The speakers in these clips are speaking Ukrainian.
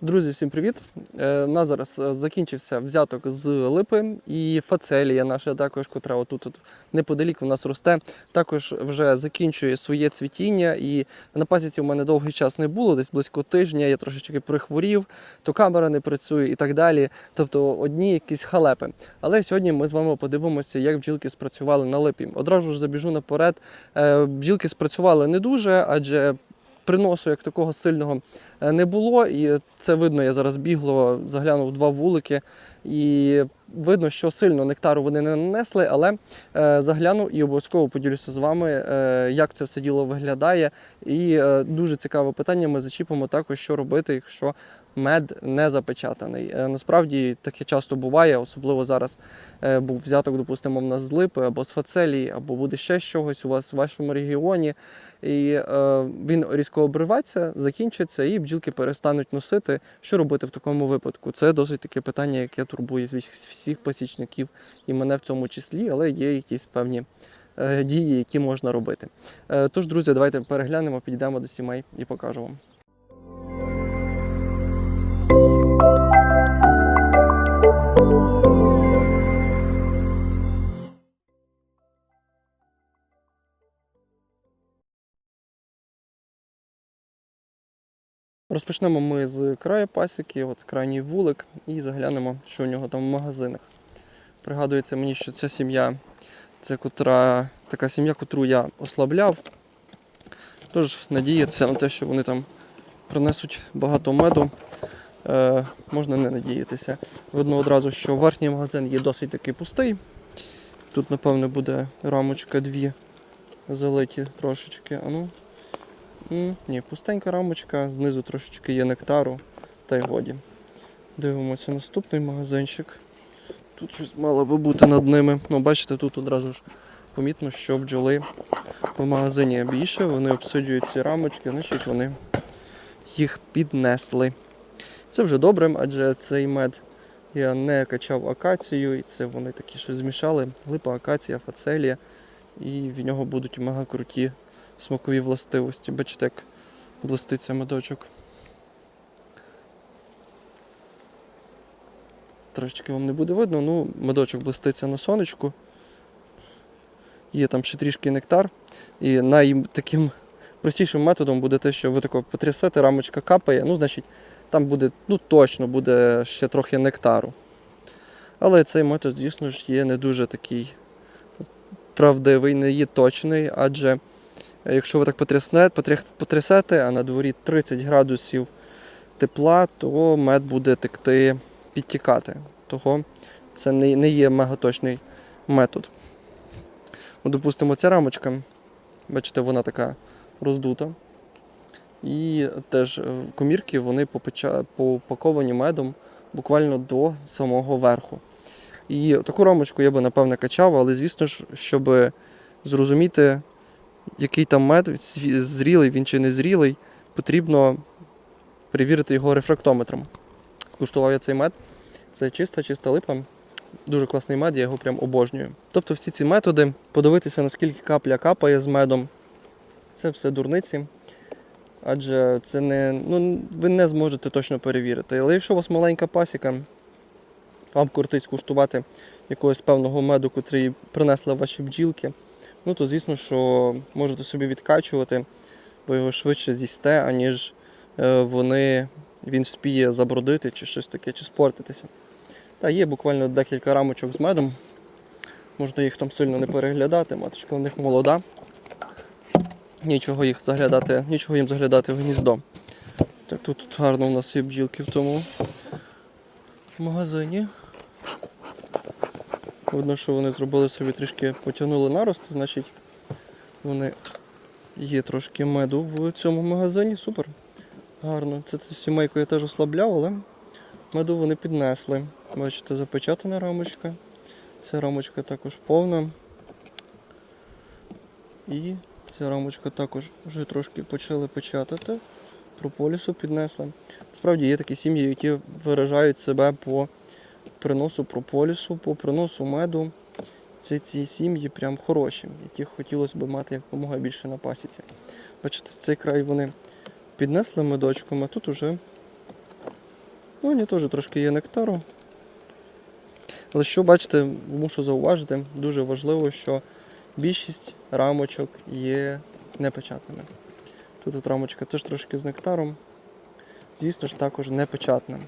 Друзі, всім привіт! Е, У нас зараз е, закінчився взяток з липи і фацелія наша також, котра отут от неподалік у нас росте. Також вже закінчує своє цвітіння. І на пасіці у мене довгий час не було, десь близько тижня. Я трошечки прихворів, то камера не працює і так далі. Тобто одні якісь халепи. Але сьогодні ми з вами подивимося, як бджілки спрацювали на липі. Одразу ж забіжу наперед. Е, Бджілки спрацювали не дуже, адже приносу як такого сильного е, не було. І це видно, я зараз бігло, заглянув два вулики. І видно, що сильно нектару вони не нанесли, але е, загляну і обов'язково поділюся з вами, е, як це все діло виглядає. І дуже цікаве питання. Ми зачіпимо також, що робити, якщо мед не запечатаний. Е, насправді таке часто буває, особливо зараз е, був взяток, допустимо, в нас з липи або з фацелії, або буде ще чогось у вас в вашому регіоні. І е, він різко обривається, закінчиться, і бджілки перестануть носити. Що робити в такому випадку? Це досить таке питання, яке турбує всіх- пасічників, і мене в цьому числі, але є якісь певні е, дії, які можна робити. Тож, друзі, давайте переглянемо, підійдемо до сімей і покажу вам. Розпочнемо ми з краю пасіки, от крайній вулик, і заглянемо, що у нього там в магазинах. Пригадується мені, що ця сім'я це котра, така сім'я, котру я ослабляв. Тож надіятися на те, що вони там принесуть багато меду, е, можна не надіятися. Видно одразу, що верхній магазин є досить таки пустий. Тут, напевно, буде рамочка дві залиті трошечки. А ну, Ні, пустенька рамочка, знизу трошечки є нектару, та й годі. Дивимося наступний магазинчик. Тут щось мало би бути над ними. Ну, бачите, тут одразу ж помітно, що бджоли в магазині більше, вони обсиджують ці рамочки, значить вони їх піднесли. Це вже добре, адже цей мед я не качав акацію, і це вони такі щось змішали. Липа, акація, фацелія, і в нього будуть мега круті смакові властивості. Бачите, як блиститься медочок. Трошечки вам не буде видно, ну медочок блиститься на сонечку. Є там ще трішки нектар. І найтаким простішим методом буде те, що ви тако потрясете, рамочка капає, ну, значить, там буде, ну точно буде ще трохи нектару. Але цей метод, звісно ж, є не дуже такий правдивий, не є точний, адже Якщо ви так потрясне, потрясете, а на дворі 30 градусів тепла, то мед буде текти, підтікати. Того це не, не є мегаточний метод. Ну, допустимо, ця рамочка, бачите, вона така роздута. І теж е, комірки вони попаковані медом буквально до самого верху. І таку рамочку я би напевне качав, але звісно ж, щоб зрозуміти, який там мед, зрілий він чи не зрілий, потрібно перевірити його рефрактометром. Скуштував я цей мед. Це чиста, чиста липа. Дуже класний мед, я його прям обожнюю. Тобто всі ці методи, подивитися, наскільки капля капає з медом, це все дурниці. Адже це не, ну, ви не зможете точно перевірити. Але якщо у вас маленька пасіка, вам кортить скуштувати якогось певного меду, котрий принесли ваші бджілки, ну то звісно, що можете собі відкачувати, ви його швидше з'їсте, аніж е, вони, він вспіє забродити чи щось таке, чи спортитися. Та є буквально декілька рамочок з медом. Можна їх там сильно не переглядати, маточка в них молода. Нічого їх заглядати, нічого їм заглядати в гніздо. Так, тут, тут гарно у нас є бджілки в тому магазині. Видно, що вони зробили собі трішки потягнули нарост, значить вони є трошки меду в цьому магазині. Супер. Гарно. Це сімейку я теж ослабляв, але меду вони піднесли. Бачите, запечатана рамочка. Ця рамочка також повна. І ця рамочка також вже трошки почали печатати. Прополісу піднесли. Справді є такі сім'ї, які виражають себе по приносу прополісу, по приносу меду. Це ці сім'ї прям хороші, яких хотілося б мати якомога більше на пасіці. Бачите, цей край вони піднесли медочком, а тут уже Ну, вони теж трошки є нектару. Але що бачите, мушу зауважити, дуже важливо, що більшість рамочок є непечатними. Тут от рамочка теж трошки з нектаром. Звісно ж, також непечатним.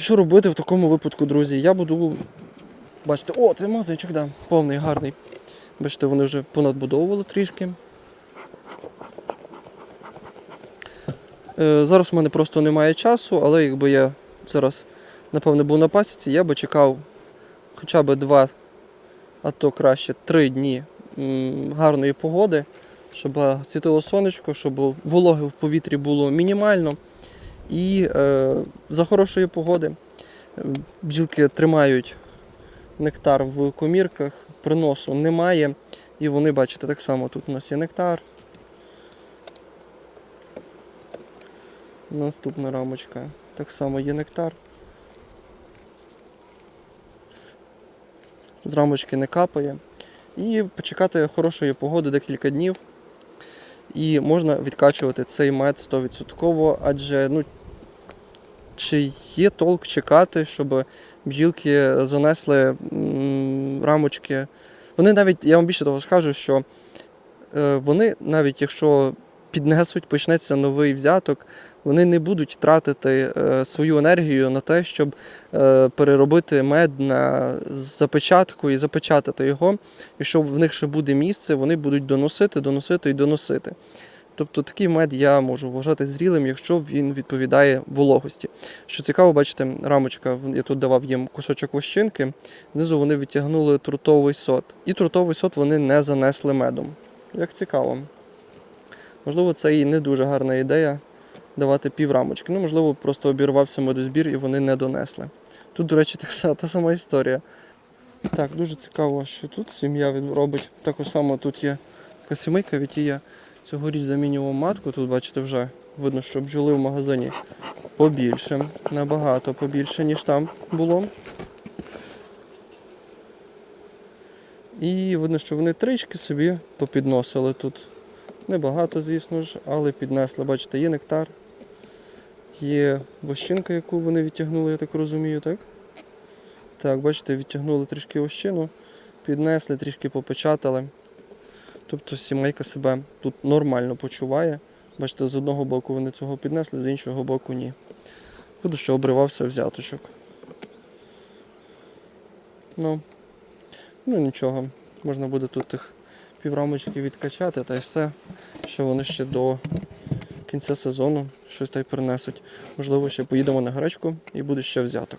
Що робити в такому випадку, друзі? Я буду. Бачите, о, це мазичок, да, повний, гарний. Бачите, вони вже понадбудовували трішки. Е, зараз у мене просто немає часу, але якби я зараз, напевне, був на пасіці, я би чекав хоча б два, а то краще три дні гарної погоди, щоб світило сонечко, щоб вологи в повітрі було мінімально. І е, за хорошої погоди е, бджілки тримають нектар в комірках, приносу немає. І вони, бачите, так само тут у нас є нектар. Наступна рамочка. Так само є нектар. З рамочки не капає. І почекати хорошої погоди декілька днів. І можна відкачувати цей мед 100%, адже ну, чи є толк чекати, щоб бджілки занесли рамочки. Вони навіть, я вам більше того скажу, що е, вони, навіть якщо піднесуть, почнеться новий взяток, вони не будуть тратити е, свою енергію на те, щоб е, переробити мед на запечатку і запечатати його. Якщо в них ще буде місце, вони будуть доносити, доносити і доносити. Тобто такий мед я можу вважати зрілим, якщо він відповідає вологості. Що цікаво, бачите, рамочка, я тут давав їм кусочок вощинки, знизу вони відтягнули трутовий сот. І трутовий сот вони не занесли медом. Як цікаво. Можливо, це і не дуже гарна ідея давати пів рамочки. Ну, можливо, просто обірвався медозбір і вони не донесли. Тут, до речі, та, сама історія. Так, дуже цікаво, що тут сім'я робить. Також само тут є така сімейка, від я цьогоріч замінював матку. Тут, бачите, вже видно, що бджоли в магазині побільше, набагато побільше, ніж там було. І видно, що вони трички собі попідносили тут. Небагато, звісно ж, але піднесли. Бачите, є нектар, є вощинка, яку вони відтягнули, я так розумію, так? Так, бачите, відтягнули трішки вощину, піднесли, трішки попечатали. Тобто сімейка себе тут нормально почуває. Бачите, з одного боку вони цього піднесли, з іншого боку ні. Буду, що обривався взяточок. Ну, ну нічого. Можна буде тут тих піврамочки відкачати та й все, що вони ще до кінця сезону щось та й принесуть. Можливо, ще поїдемо на гречку і буде ще взяток.